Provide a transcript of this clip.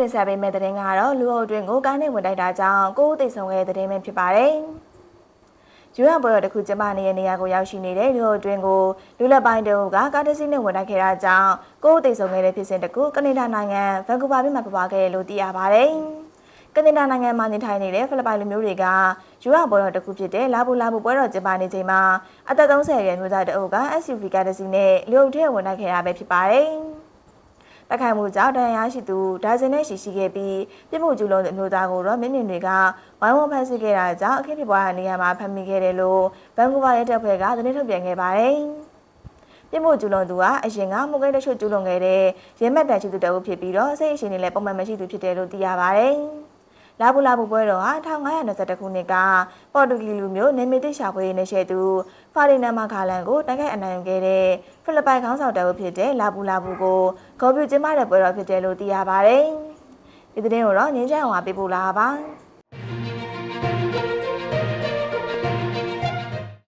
တင်ဆက်ပေးမယ့်သတင်းကတော့လူအုပ်တွင်ကိုကားနဲ့ဝင်တိုက်တာကြောင့်ကိုယ်သိဆုံးခဲ့တဲ့သတင်းပဲဖြစ်ပါတယ်။ယူရပွဲတော်တစ်ခုကျမနေတဲ့နေရာကိုရောက်ရှိနေတဲ့လူအုပ်တွင်ကိုလူလက်ပိုင်းတုံးကကားတစ်စီးနဲ့ဝင်တိုက်ခဲ့တာကြောင့်ကိုယ်သိဆုံးခဲ့တဲ့ဖြစ်စဉ်တစ်ခုကနေဒါနိုင်ငံဗန်ကူဗာမြို့မှာပြပွားခဲ့တယ်လို့သိရပါတယ်။ကနေဒါနိုင်ငံမှာနေထိုင်နေတဲ့ဖိလစ်ပိုင်လူမျိုးတွေကယူရပွဲတော်တစ်ခုဖြစ်တဲ့လာဘူလာဘူပွဲတော်ကျင်းပနေချိန်မှာအသက်30အရွယ်မျိုးသားတအုပ်က SUV ကားတစ်စီးနဲ့လူအုပ်ထဲဝင်တိုက်ခဲ့တာပဲဖြစ်ပါတယ်။ တိုက်ခိုက်မှုကြောင့်တရားရှိသူဒါဇင်နဲ့ရှိရှိခဲ့ပြီးပြစ်မှုကျူးလွန်တဲ့အမျိုးသားကိုတော့မြင့်မြင့်တွေကဝိုင်းဝန်းဖမ်းဆီးခဲ့တာကြောင့်အခင်းဖြစ်ပွားတဲ့နေရာမှာဖမ်းမိခဲ့တယ်လို့ဗန်ကူးဗာရဲတပ်ဖွဲ့ကသတင်းထုတ်ပြန်ခဲ့ပါတယ်။ပြစ်မှုကျူးလွန်သူကအရင်ကမှုကိန်းတချို့ကျူးလွန်ခဲ့တဲ့ရဲမက်တန်ရှိသူတအုပ်ဖြစ်ပြီးတော့စိတ်အရှင်တွေလည်းပုံမှန်မရှိသူဖြစ်တယ်လို့သိရပါတယ်။ လာဘူလာဘူပွဲတော်ဟာ1522ခုနှစ်ကပေါ်တူဂီလူမျိုးနေမီတိရှာဖွေနေရှိသူဖာဒီနမ်မာခါလန်ကိုတိုက်ခိုက်အနိုင်ယူခဲ့တဲ့ဖိလစ်ပိုင်ခေါင်းဆောင်တအုပ်ဖြစ်တဲ့လာဘူလာဘူကိုဂေါ်ပြူကျင်းပတဲ့ပွဲတော်ဖြစ်တယ်လို့သိရပါတယ်။ဒီသတင်းကိုတော့ငင်းချမ်းအောင်ပေးပို့လာပါ။